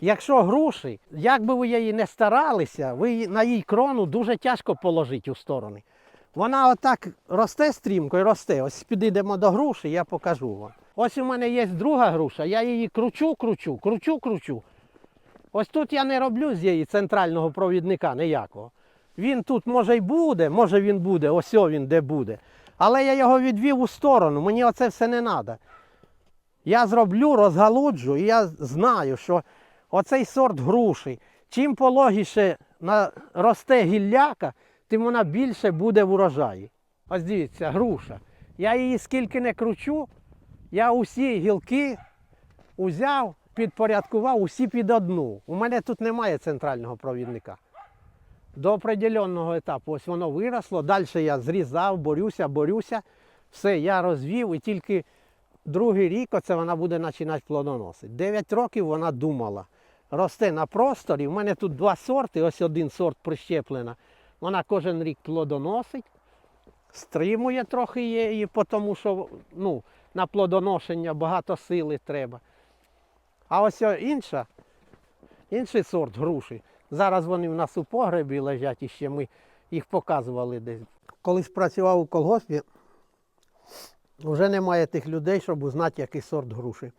Якщо груші, як би ви її не старалися, ви на їй крону дуже тяжко положити у сторони. Вона отак росте стрімко і росте. Ось підійдемо до груші, я покажу вам. Ось у мене є друга груша, я її кручу, кручу, кручу, кручу. Ось тут я не роблю з її центрального провідника ніякого. Він тут може й буде, може він буде, ось він де буде. Але я його відвів у сторону, мені оце все не треба. Я зроблю, розгалуджу, і я знаю, що оцей сорт груші, чим пологіше росте гілляка, тим вона більше буде в урожаї. Ось дивіться, груша. Я її скільки не кручу, я усі гілки узяв, підпорядкував усі під одну. У мене тут немає центрального провідника. До определенного етапу ось воно виросло, далі я зрізав, борюся, борюся. Все, я розвів і тільки другий рік оце вона буде починати плодоносити. Дев'ять років вона думала. Росте на просторі. У мене тут два сорти, ось один сорт прищеплена. Вона кожен рік плодоносить, стримує трохи її, тому що ну, на плодоношення багато сили треба. А ось інша, інший сорт груші. Зараз вони в нас у погребі лежать і ще ми їх показували десь. Колись працював у колгоспі, вже немає тих людей, щоб узнати, який сорт груші.